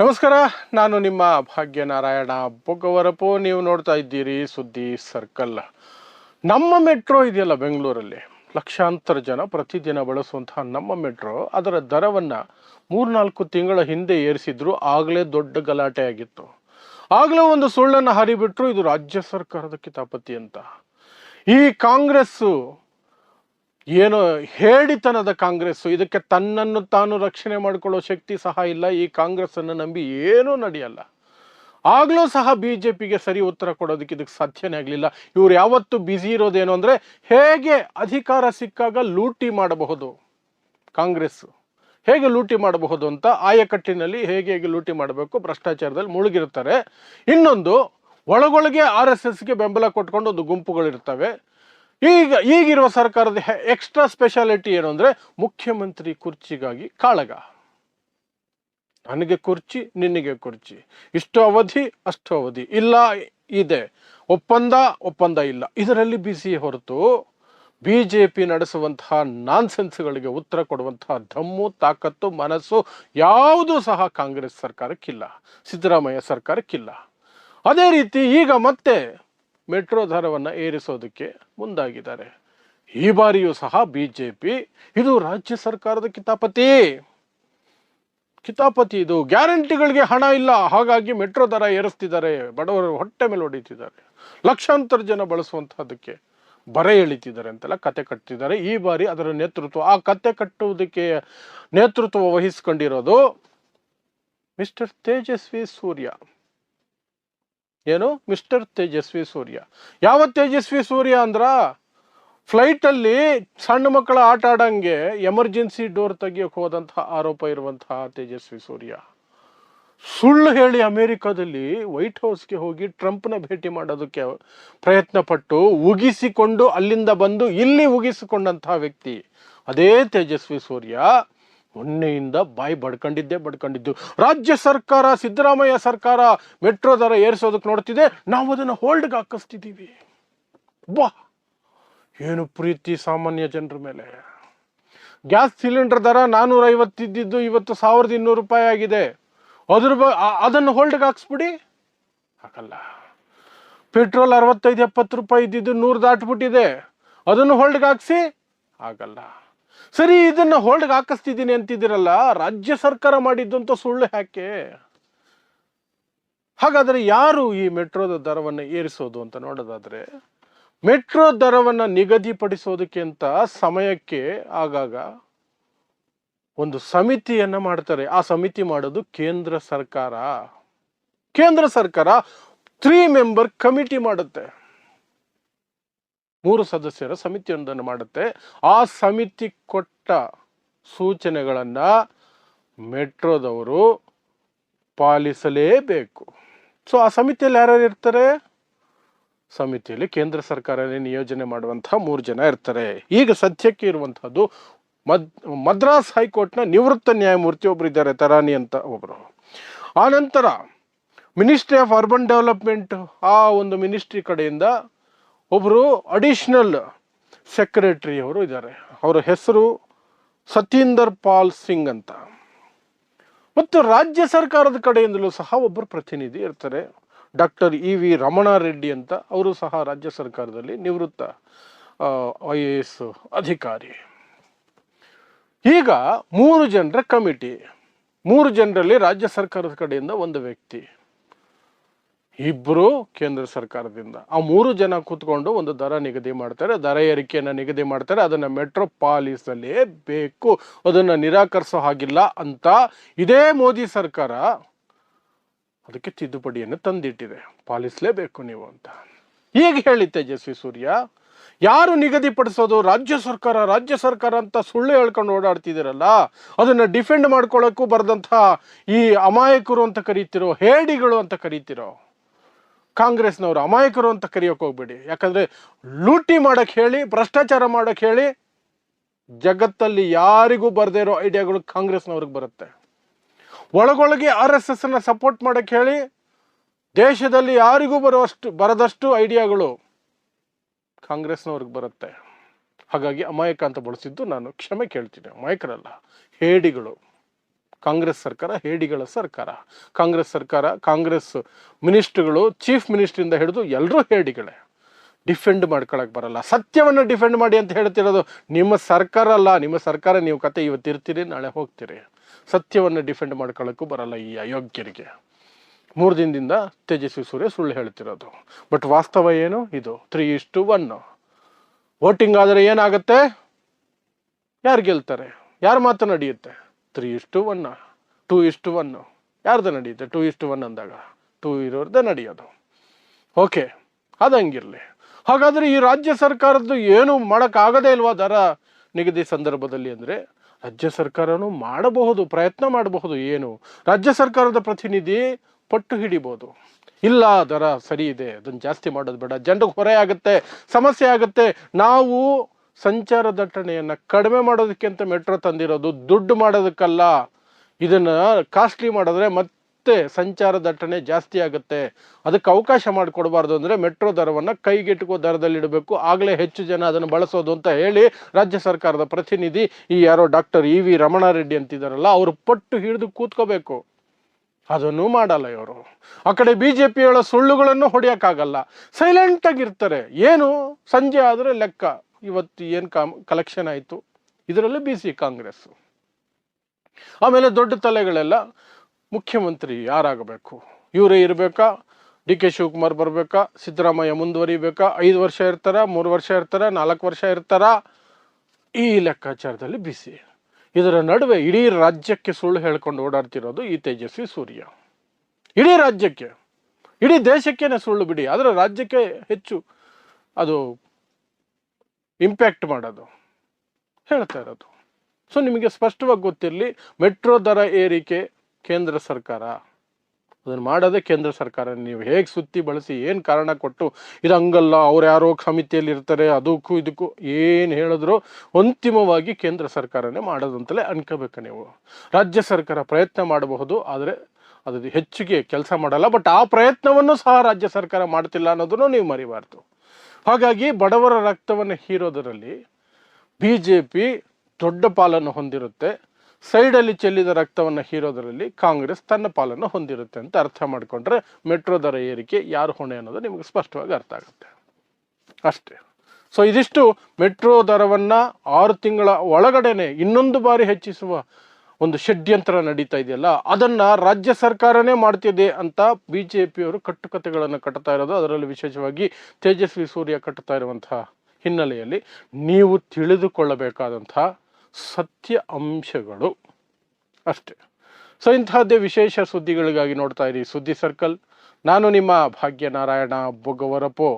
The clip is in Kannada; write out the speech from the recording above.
ನಮಸ್ಕಾರ, ನಾನು ನಿಮ್ಮ ಭಾಗ್ಯನಾರಾಯಣ ಬೊಗ್ಗವರಪು. ನೀವು ನೋಡ್ತಾ ಇದ್ದೀರಿ ಸುದ್ದಿ ಸರ್ಕಲ್. ನಮ್ಮ ಮೆಟ್ರೋ ಇದೆಯಲ್ಲ ಬೆಂಗಳೂರಲ್ಲಿ? ಲಕ್ಷಾಂತರ ಜನ ಪ್ರತಿದಿನ ಬಳಸುವಂತಹ ನಮ್ಮ ಮೆಟ್ರೋ. ಅದರ ದರವನ್ನು ಮೂರ್ನಾಲ್ಕು ತಿಂಗಳ ಹಿಂದೆ ಏರಿಸಿದ್ರು, ಆಗಲೇ ದೊಡ್ಡ ಗಲಾಟೆ ಆಗಿತ್ತು. ಆಗಲೇ ಒಂದು ಸುಳ್ಳನ್ನು ಹರಿಬಿಟ್ರು ಇದು ರಾಜ್ಯ ಸರ್ಕಾರದ ಕಿತಾಪತಿ ಅಂತ. ಈ ಕಾಂಗ್ರೆಸ್ಸು ಏನು ಹೇಳಿತನದ ಕಾಂಗ್ರೆಸ್ಸು. ಇದಕ್ಕೆ ತನ್ನನ್ನು ತಾನು ರಕ್ಷಣೆ ಮಾಡಿಕೊಳ್ಳೋ ಶಕ್ತಿ ಸಹ ಇಲ್ಲ. ಈ ಕಾಂಗ್ರೆಸ್ಸನ್ನು ನಂಬಿ ಏನೂ ನಡೆಯಲ್ಲ. ಆಗಲೂ ಸಹ ಬಿ ಜೆ ಪಿಗೆ ಸರಿ ಉತ್ತರ ಕೊಡೋದಕ್ಕೆ ಇದಕ್ಕೆ ಸಾಧ್ಯನೇ ಆಗಲಿಲ್ಲ. ಇವ್ರು ಯಾವತ್ತು ಬ್ಯುಸಿ ಇರೋದೇನು ಅಂದರೆ ಹೇಗೆ ಅಧಿಕಾರ ಸಿಕ್ಕಾಗ ಲೂಟಿ ಮಾಡಬಹುದು ಕಾಂಗ್ರೆಸ್ ಹೇಗೆ ಲೂಟಿ ಮಾಡಬಹುದು ಅಂತ ಆಯಕಟ್ಟಿನಲ್ಲಿ ಹೇಗೆ ಹೇಗೆ ಲೂಟಿ ಮಾಡಬೇಕು ಭ್ರಷ್ಟಾಚಾರದಲ್ಲಿ ಮುಳುಗಿರ್ತಾರೆ ಇನ್ನೊಂದು, ಒಳಗೊಳಗೆ ಆರ್ ಎಸ್ ಎಸ್ಗೆ ಬೆಂಬಲ ಕೊಟ್ಕೊಂಡು ಒಂದು ಗುಂಪುಗಳಿರ್ತವೆ. ಈಗ ಈಗಿರುವ ಸರ್ಕಾರದ ಎಕ್ಸ್ಟ್ರಾ ಸ್ಪೆಷಾಲಿಟಿ ಏನು ಅಂದರೆ ಮುಖ್ಯಮಂತ್ರಿ ಕುರ್ಚಿಗಾಗಿ ಕಾಳಗ. ನನಗೆ ಕುರ್ಚಿ, ನಿನಗೆ ಕುರ್ಚಿ. ಇಷ್ಟು ಅವಧಿ, ಅಷ್ಟು ಅವಧಿ. ಇಲ್ಲ, ಇದೆ. ಒಪ್ಪಂದ ಒಪ್ಪಂದ ಇಲ್ಲ. ಇದರಲ್ಲಿ ಬಿಸಿ ಹೊರತು ಬಿ ಜೆ ಪಿ ನಡೆಸುವಂತಹ ನಾನ್ಸೆನ್ಸ್ಗಳಿಗೆ ಉತ್ತರ ಕೊಡುವಂತಹ ಧಮ್ಮು, ತಾಕತ್ತು, ಮನಸ್ಸು ಯಾವುದೂ ಸಹ ಕಾಂಗ್ರೆಸ್ ಸರ್ಕಾರಕ್ಕಿಲ್ಲ. ಸಿದ್ದರಾಮಯ್ಯ ಸರ್ಕಾರಕ್ಕಿಲ್ಲ. ಅದೇ ರೀತಿ ಈಗ ಮತ್ತೆ ಮೆಟ್ರೋ ದರವನ್ನು ಏರಿಸೋದಕ್ಕೆ ಮುಂದಾಗಿದ್ದಾರೆ. ಈ ಬಾರಿಯೂ ಸಹ ಬಿ ಜೆ ಪಿ ಇದು ರಾಜ್ಯ ಸರ್ಕಾರದ ಕಿತಾಪತಿ. ಕಿತಾಪತಿ ಇದು. ಗ್ಯಾರಂಟಿಗಳಿಗೆ ಹಣ ಇಲ್ಲ. ಹಾಗಾಗಿ ಮೆಟ್ರೋ ದರ ಏರಿಸ್ತಿದ್ದಾರೆ. ಬಡವರ ಹೊಟ್ಟೆ ಮೇಲೆ ಹೊಡಿತಿದ್ದಾರೆ. ಲಕ್ಷಾಂತರ ಜನ ಬಳಸುವಂತಹದಕ್ಕೆ ಬರ ಎಳಿತಿದ್ದಾರೆ ಅಂತೆಲ್ಲ ಕತೆ ಕಟ್ತಿದ್ದಾರೆ ಈ ಬಾರಿ ಅದರ ನೇತೃತ್ವ, ಆ ಕತೆ ಕಟ್ಟುವುದಕ್ಕೆ ನೇತೃತ್ವ ವಹಿಸ್ಕೊಂಡಿರೋದು ಮಿಸ್ಟರ್ ತೇಜಸ್ವಿ ಸೂರ್ಯ. ಏನು? ಮಿಸ್ಟರ್ ತೇಜಸ್ವಿ ಸೂರ್ಯ. ಯಾವ ತೇಜಸ್ವಿ ಸೂರ್ಯ ಅಂದ್ರ? ಫ್ಲೈಟಲ್ಲಿ ಸಣ್ಣ ಮಕ್ಕಳ ಆಟ ಆಡಂಗೆ ಎಮರ್ಜೆನ್ಸಿ ಡೋರ್ ತೆಗಿಯೋಕೆ ಹೋದಂತಹ ಆರೋಪ ಇರುವಂತಹ ತೇಜಸ್ವಿ ಸೂರ್ಯ. ಸುಳ್ಳು ಹೇಳಿ ಅಮೆರಿಕಾದಲ್ಲಿ ವೈಟ್ ಹೌಸ್ಗೆ ಹೋಗಿ ಟ್ರಂಪ್ನ ಭೇಟಿ ಮಾಡೋದಕ್ಕೆ ಪ್ರಯತ್ನ ಪಟ್ಟು ಉಗಿಸಿಕೊಂಡು ಅಲ್ಲಿಂದ ಬಂದು ಇಲ್ಲಿ ಉಗಿಸಿಕೊಂಡಂತಹ ವ್ಯಕ್ತಿ. ಅದೇ ತೇಜಸ್ವಿ ಸೂರ್ಯ. ಮೊನ್ನೆಯಿಂದ ಬಾಯಿ ಬಡ್ಕೊಂಡಿದ್ದೆ ಬಡ್ಕೊಂಡಿದ್ದು. ರಾಜ್ಯ ಸರ್ಕಾರ, ಸಿದ್ದರಾಮಯ್ಯ ಸರ್ಕಾರ ಮೆಟ್ರೋ ದರ ಏರಿಸೋದಕ್ಕೆ ನೋಡ್ತಿದೆ. ನಾವು ಅದನ್ನು ಹೋಲ್ಡ್ಗೆ ಹಾಕಿಸ್ತಿದ್ದೀವಿ ಬಾ. ಏನು ಪ್ರೀತಿ ಸಾಮಾನ್ಯ ಜನರ ಮೇಲೆ. ಗ್ಯಾಸ್ ಸಿಲಿಂಡರ್ ದರ ನಾನ್ನೂರ ಐವತ್ತಿದ್ದು ಇವತ್ತು ಸಾವಿರದ ಇನ್ನೂರು ರೂಪಾಯಿ ಆಗಿದೆ. ಅದ್ರ ಬ ಅದನ್ನು ಹೋಲ್ಡ್ಗೆ ಹಾಕ್ಸ್ಬಿಡಿ. ಹಾಕಲ್ಲ. ಪೆಟ್ರೋಲ್ ಅರವತ್ತೈದು ಎಪ್ಪತ್ತು ರೂಪಾಯಿ ಇದ್ದಿದ್ದು ನೂರು ದಾಟ್ಬಿಟ್ಟಿದೆ. ಅದನ್ನು ಹೋಲ್ಡ್ಗೆ ಹಾಕ್ಸಿ. ಆಗಲ್ಲ. ಸರಿ, ಇದನ್ನ ಹೋಲ್ಡ್ಗೆ ಹಾಕಿಸ್ತಿದ್ದೀನಿ ಅಂತಿದ್ದೀರಲ್ಲ, ರಾಜ್ಯ ಸರ್ಕಾರ ಮಾಡಿದ್ದು ಅಂತ ಸುಳ್ಳು ಯಾಕೆ? ಹಾಗಾದ್ರೆ ಯಾರು ಈ ಮೆಟ್ರೋದ ದರವನ್ನು ಏರಿಸೋದು ಅಂತ ನೋಡೋದಾದ್ರೆ, ಮೆಟ್ರೋ ದರವನ್ನು ನಿಗದಿಪಡಿಸೋದಕ್ಕೆ ಅಂತ ಸಮಯಕ್ಕೆ ಆಗಾಗ ಒಂದು ಸಮಿತಿಯನ್ನ ಮಾಡ್ತಾರೆ. ಆ ಸಮಿತಿ ಮಾಡೋದು ಕೇಂದ್ರ ಸರ್ಕಾರ. ಕೇಂದ್ರ ಸರ್ಕಾರ ತ್ರೀ ಮೆಂಬರ್ ಕಮಿಟಿ ಮಾಡುತ್ತೆ. ಮೂರು ಸದಸ್ಯರ ಸಮಿತಿಯೊಂದನ್ನು ಮಾಡುತ್ತೆ. ಆ ಸಮಿತಿ ಕೊಟ್ಟ ಸೂಚನೆಗಳನ್ನು ಮೆಟ್ರೋದವರು ಪಾಲಿಸಲೇಬೇಕು. ಸೊ, ಆ ಸಮಿತಿಯಲ್ಲಿ ಯಾರ್ಯಾರು ಇರ್ತಾರೆ? ಸಮಿತಿಯಲ್ಲಿ ಕೇಂದ್ರ ಸರ್ಕಾರನೇ ನಿಯೋಜನೆ ಮಾಡುವಂತಹ ಮೂರು ಜನ ಇರ್ತಾರೆ. ಈಗ ಸದ್ಯಕ್ಕೆ ಇರುವಂತಹದ್ದು ಮದ್, ಮದ್ರಾಸ್ ಹೈಕೋರ್ಟ್ನ ನಿವೃತ್ತ ನ್ಯಾಯಮೂರ್ತಿ ಒಬ್ರು ಇದ್ದಾರೆ, ತರಾನಿ ಅಂತ ಒಬ್ರು. ಆನಂತರ ನಂತರ ಮಿನಿಸ್ಟ್ರಿ ಆಫ್ ಅರ್ಬನ್ ಡೆವಲಪ್ಮೆಂಟ್, ಆ ಒಂದು ಮಿನಿಸ್ಟ್ರಿ ಕಡೆಯಿಂದ ಒಬ್ಬರು ಅಡಿಷನಲ್ ಸೆಕ್ರೆಟರಿ ಅವರು ಇದ್ದಾರೆ. ಅವರ ಹೆಸರು ಸತೀಂದರ್ ಪಾಲ್ ಸಿಂಗ್ ಅಂತ. ಮತ್ತು ರಾಜ್ಯ ಸರ್ಕಾರದ ಕಡೆಯಿಂದಲೂ ಸಹ ಒಬ್ಬರು ಪ್ರತಿನಿಧಿ ಇರ್ತಾರೆ. ಡಾಕ್ಟರ್ ಇ ವಿ ರಮಣಾರೆಡ್ಡಿ ಅಂತ ಅವರು ಸಹ ರಾಜ್ಯ ಸರ್ಕಾರದಲ್ಲಿ ನಿವೃತ್ತ ಐ ಎ ಎಸ್ ಅಧಿಕಾರಿ. ಈಗ ಮೂರು ಜನರ ಕಮಿಟಿ. ಮೂರು ಜನರಲ್ಲಿ ರಾಜ್ಯ ಸರ್ಕಾರದ ಕಡೆಯಿಂದ ಒಂದು ವ್ಯಕ್ತಿ. ಇಬ್ಬರು ಕೇಂದ್ರ ಸರ್ಕಾರದಿಂದ. ಆ ಮೂರು ಜನ ಕೂತ್ಕೊಂಡು ಒಂದು ದರ ನಿಗದಿ ಮಾಡ್ತಾರೆ. ದರ ಏರಿಕೆಯನ್ನು ನಿಗದಿ ಮಾಡ್ತಾರೆ. ಅದನ್ನು ಮೆಟ್ರೋ ಪಾಲಿಸಲೇ ಬೇಕು. ಅದನ್ನು ನಿರಾಕರಿಸೋ ಹಾಗಿಲ್ಲ ಅಂತ ಇದೇ ಮೋದಿ ಸರ್ಕಾರ ಅದಕ್ಕೆ ತಿದ್ದುಪಡಿಯನ್ನು ತಂದಿಟ್ಟಿದೆ. ಪಾಲಿಸಲೇಬೇಕು ನೀವು ಅಂತ. ಈಗ ಹೇಳಿ ತೇಜಸ್ವಿ ಸೂರ್ಯ. ಯಾರು ನಿಗದಿಪಡಿಸೋದು ರಾಜ್ಯ ಸರ್ಕಾರ ರಾಜ್ಯ ಸರ್ಕಾರ ಅಂತ ಸುಳ್ಳು ಹೇಳ್ಕೊಂಡು ಓಡಾಡ್ತಿದ್ದೀರಲ್ಲ? ಅದನ್ನು ಡಿಫೆಂಡ್ ಮಾಡ್ಕೊಳ್ಳೋಕ್ಕೂ ಬರೆದಂಥ ಈ ಅಮಾಯಕರು ಅಂತ ಕರೀತಿರೋ, ಹೇಡಿಗಳು ಅಂತ ಕರೀತಿರೋ ಕಾಂಗ್ರೆಸ್ನವರು ಅಮಾಯಕರು ಅಂತ ಕರೆಯೋಕೆ ಹೋಗ್ಬೇಡಿ. ಯಾಕಂದರೆ ಲೂಟಿ ಮಾಡೋಕ್ಕೆ ಹೇಳಿ, ಭ್ರಷ್ಟಾಚಾರ ಮಾಡೋಕ್ಕೆ ಹೇಳಿ ಜಗತ್ತಲ್ಲಿ ಯಾರಿಗೂ ಬರದೇ ಇರೋ ಐಡಿಯಾಗಳು ಕಾಂಗ್ರೆಸ್ನವ್ರಿಗೆ ಬರುತ್ತೆ. ಒಳಗೊಳಗೆ ಆರ್ ಎಸ್ ಎಸ್ನ ಸಪೋರ್ಟ್ ಮಾಡೋಕ್ಕೆ ಹೇಳಿ ದೇಶದಲ್ಲಿ ಯಾರಿಗೂ ಬರುವಷ್ಟು, ಬರದಷ್ಟು ಐಡಿಯಾಗಳು ಕಾಂಗ್ರೆಸ್ನವ್ರಿಗೆ ಬರುತ್ತೆ. ಹಾಗಾಗಿ ಅಮಾಯಕ ಅಂತ ಬಳಸಿದ್ದು ನಾನು ಕ್ಷಮೆ ಕೇಳ್ತೀನಿ. ಅಮಾಯಕರಲ್ಲ, ಹೇಡಿಗಳು. ಕಾಂಗ್ರೆಸ್ ಸರ್ಕಾರ, ಹೇಡಿಗಳ ಸರ್ಕಾರ. ಕಾಂಗ್ರೆಸ್ ಸರ್ಕಾರ, ಕಾಂಗ್ರೆಸ್ ಮಿನಿಸ್ಟ್ರುಗಳು, ಚೀಫ್ ಮಿನಿಸ್ಟ್ರಿಂದ ಹಿಡಿದು ಎಲ್ಲರೂ ಹೇಡಿಗಳೇ. ಡಿಫೆಂಡ್ ಮಾಡ್ಕೊಳಕ್ ಬರಲ್ಲ. ಸತ್ಯವನ್ನು ಡಿಫೆಂಡ್ ಮಾಡಿ ಅಂತ ಹೇಳ್ತಿರೋದು ನಿಮ್ಮ ಸರ್ಕಾರ ಅಲ್ಲ. ನಿಮ್ಮ ಸರ್ಕಾರ ನೀವು ಕತೆ ಇವತ್ತು ಇರ್ತೀರಿ, ನಾಳೆ ಹೋಗ್ತೀರಿ. ಸತ್ಯವನ್ನು ಡಿಫೆಂಡ್ ಮಾಡ್ಕೊಳ್ಳೋಕ್ಕೂ ಬರಲ್ಲ ಈ ಅಯೋಗ್ಯರಿಗೆ. ಮೂರು ದಿನದಿಂದ ತೇಜಸ್ವಿ ಸೂರ್ಯ ಸುಳ್ಳು ಹೇಳ್ತಿರೋದು. ಬಟ್ ವಾಸ್ತವ ಏನು? ಇದು ತ್ರೀ ಇಷ್ಟು ಒನ್ ವೋಟಿಂಗ್ ಆದರೆ ಏನಾಗುತ್ತೆ? ಯಾರು ಗೆಲ್ತಾರೆ? ಯಾರ ಮಾತು ನಡೆಯುತ್ತೆ ತ್ರೀ ಇಷ್ಟು ಒನ್ ಟೂ ಇಷ್ಟು ಒನ್ ಯಾರ್ದು ನಡೆಯುತ್ತೆ? ಟೂ ಇಷ್ಟು ಒನ್ ಅಂದಾಗ? ಟೂ ಇರೋರ್ದೇ ನಡೆಯೋದು. ಓಕೆ ಅದಂಗಿರಲಿ ಹಾಗಾದರೆ ಈ ರಾಜ್ಯ ಸರ್ಕಾರದ್ದು ಏನು ಮಾಡೋಕ್ಕಾಗದೇ ಇಲ್ವಾ ದರ ನಿಗದಿ ಸಂದರ್ಭದಲ್ಲಿ ಅಂದರೆ? ರಾಜ್ಯ ಸರ್ಕಾರನೂ ಮಾಡಬಹುದು, ಪ್ರಯತ್ನ ಮಾಡಬಹುದು, ಏನು? ರಾಜ್ಯ ಸರ್ಕಾರದ ಪ್ರತಿನಿಧಿ ಪಟ್ಟು ಹಿಡಿಬೋದು. ಇಲ್ಲ, ದರ ಸರಿ ಇದೆ. ಅದನ್ನು ಜಾಸ್ತಿ ಮಾಡೋದು ಬೇಡ. ಜನರಿಗೆ ಹೊರೆ ಆಗುತ್ತೆ, ಸಮಸ್ಯೆ ಆಗುತ್ತೆ. ನಾವು ಸಂಚಾರ ದಟ್ಟಣೆಯನ್ನು ಕಡಿಮೆ ಮಾಡೋದಕ್ಕೆ ಅಂತ ಮೆಟ್ರೋ ತಂದಿರೋದು ದುಡ್ಡು ಮಾಡೋದಕ್ಕಲ್ಲ. ಇದನ್ನು ಕಾಸ್ಟ್ಲಿ ಮಾಡಿದ್ರೆ ಮತ್ತೆ ಸಂಚಾರ ದಟ್ಟಣೆ ಜಾಸ್ತಿ ಆಗುತ್ತೆ. ಅದಕ್ಕೆ ಅವಕಾಶ ಮಾಡಿಕೊಡಬಾರ್ದು ಅಂದರೆ ಮೆಟ್ರೋ ದರವನ್ನು ಕೈಗೆಟುಕುವ ದರದಲ್ಲಿ ಇಡಬೇಕು. ಆಗಲೇ ಹೆಚ್ಚು ಜನ ಅದನ್ನು ಬಳಸೋದು ಅಂತ ಹೇಳಿ ರಾಜ್ಯ ಸರ್ಕಾರದ ಪ್ರತಿನಿಧಿ ಈ ಯಾರೋ ಡಾಕ್ಟರ್ ಇ ವಿ ರಮಣಾರೆಡ್ಡಿ ಅಂತಿದ್ದಾರಲ್ಲ, ಅವರು ಪಟ್ಟು ಹಿಡಿದು ಕೂತ್ಕೋಬೇಕು. ಅದನ್ನು ಮಾಡಲ್ಲ ಇವರು. ಆ ಕಡೆ ಬಿ ಜೆ ಪಿಯೊಳ ಸುಳ್ಳುಗಳನ್ನು ಹೊಡೆಯೋಕ್ಕಾಗಲ್ಲ. ಸೈಲೆಂಟಾಗಿರ್ತಾರೆ ಏನು? ಸಂಜೆ ಆದರೆ ಲೆಕ್ಕ. ಇವತ್ತು ಏನು ಕಾಮ್ ಕಲೆಕ್ಷನ್ ಆಯಿತು? ಇದರಲ್ಲಿ ಬಿ ಸಿ ಕಾಂಗ್ರೆಸ್. ಆಮೇಲೆ ದೊಡ್ಡ ತಲೆಗಳೆಲ್ಲ ಮುಖ್ಯಮಂತ್ರಿ ಯಾರಾಗಬೇಕು? ಇವರೇ ಇರಬೇಕಾ? ಡಿ ಕೆ ಶಿವಕುಮಾರ್ ಬರಬೇಕಾ? ಸಿದ್ದರಾಮಯ್ಯ ಮುಂದುವರಿಬೇಕಾ? ಐದು ವರ್ಷ ಇರ್ತಾರ? ಮೂರು ವರ್ಷ ಇರ್ತಾರ? ನಾಲ್ಕು ವರ್ಷ ಇರ್ತಾರ? ಈ ಲೆಕ್ಕಾಚಾರದಲ್ಲಿ ಬಿಸಿ ಇದರ ನಡುವೆ ಇಡೀ ರಾಜ್ಯಕ್ಕೆ ಸುಳ್ಳು ಹೇಳ್ಕೊಂಡು ಓಡಾಡ್ತಿರೋದು ಈ ತೇಜಸ್ವಿ ಸೂರ್ಯ. ಇಡೀ ರಾಜ್ಯಕ್ಕೆ. ಇಡೀ ದೇಶಕ್ಕೇನೆ ಸುಳ್ಳು ಬಿಡಿ. ಆದರೆ ರಾಜ್ಯಕ್ಕೆ ಹೆಚ್ಚು ಅದು ಇಂಪ್ಯಾಕ್ಟ್ ಮಾಡೋದು. ಹೇಳ್ತಾ ಇರೋದು. ಸೊ ನಿಮಗೆ ಸ್ಪಷ್ಟವಾಗಿ ಗೊತ್ತಿರಲಿ ಮೆಟ್ರೋ ದರ ಏರಿಕೆ ಕೇಂದ್ರ ಸರ್ಕಾರ. ಅದನ್ನು ಮಾಡೋದೇ ಕೇಂದ್ರ ಸರ್ಕಾರ. ನೀವು ಹೇಗೆ ಸುತ್ತಿ ಬಳಸಿ ಏನು ಕಾರಣ ಕೊಟ್ಟು ಇದು ಹಂಗಲ್ಲ ಅವ್ರು ಯಾರೋ ಸಮಿತಿಯಲ್ಲಿ ಇರ್ತಾರೆ, ಅದಕ್ಕೂ ಇದಕ್ಕೂ ಏನು ಹೇಳಿದ್ರು ಅಂತಿಮವಾಗಿ ಕೇಂದ್ರ ಸರ್ಕಾರನೇ ಮಾಡೋದಂತಲೇ ಅನ್ಕೋಬೇಕು ನೀವು. ರಾಜ್ಯ ಸರ್ಕಾರ ಪ್ರಯತ್ನ ಮಾಡಬಹುದು, ಆದರೆ ಅದು ಹೆಚ್ಚಿಗೆ ಕೆಲಸ ಮಾಡಲ್ಲ, ಬಟ್ ಆ ಪ್ರಯತ್ನವನ್ನು ಸಹ ರಾಜ್ಯ ಸರ್ಕಾರ ಮಾಡ್ತಿಲ್ಲ ಅನ್ನೋದನ್ನು ನೀವು ಮರಿಬಾರ್ದು. ಹಾಗಾಗಿ ಬಡವರ ರಕ್ತವನ್ನು ಹೀರೋದರಲ್ಲಿ ಬಿ ಜೆ ಪಿ ದೊಡ್ಡ ಪಾಲನ್ನು ಹೊಂದಿರುತ್ತೆ. ಸೈಡಲ್ಲಿ ಚೆಲ್ಲಿದ ರಕ್ತವನ್ನು ಹೀರೋದರಲ್ಲಿ ಕಾಂಗ್ರೆಸ್ ತನ್ನ ಪಾಲನ್ನು ಹೊಂದಿರುತ್ತೆ ಅಂತ ಅರ್ಥ ಮಾಡಿಕೊಂಡ್ರೆ ಮೆಟ್ರೋ ದರ ಏರಿಕೆ ಯಾರು ಹೊಣೆ ಅನ್ನೋದು ನಿಮಗೆ ಸ್ಪಷ್ಟವಾಗಿ ಅರ್ಥ ಆಗುತ್ತೆ. ಅಷ್ಟೇ. ಸೊ ಇದಿಷ್ಟು ಮೆಟ್ರೋ ದರವನ್ನು ಆರು ತಿಂಗಳ ಒಳಗಡೆನೆ ಇನ್ನೊಂದು ಬಾರಿ ಹೆಚ್ಚಿಸುವ ಒಂದು ಷಡ್ಯಂತ್ರ ನಡೀತಾ ಇದೆಯಲ್ಲ, ಅದನ್ನು ರಾಜ್ಯ ಸರ್ಕಾರನೇ ಮಾಡ್ತಿದೆ ಅಂತ ಬಿ ಜೆ ಪಿಯವರು ಕಟ್ಟುಕತೆಗಳನ್ನು ಕಟ್ತಾ ಇರೋದು. ಅದರಲ್ಲಿ ವಿಶೇಷವಾಗಿ ತೇಜಸ್ವಿ ಸೂರ್ಯ ಕಟ್ತಾ ಇರುವಂತಹ ಹಿನ್ನೆಲೆಯಲ್ಲಿ ನೀವು ತಿಳಿದುಕೊಳ್ಳಬೇಕಾದಂತಹ ಸತ್ಯ ಅಂಶಗಳು ಅಷ್ಟೇ. ಸೊ ಇಂತಹದ್ದೇ ವಿಶೇಷ ಸುದ್ದಿಗಳಿಗಾಗಿ ನೋಡ್ತಾ ಇರಿ ಸುದ್ದಿ ಸರ್ಕಲ್. ನಾನು ನಿಮ್ಮ ಭಾಗ್ಯನಾರಾಯಣ ಬೊಗವರಪೋ.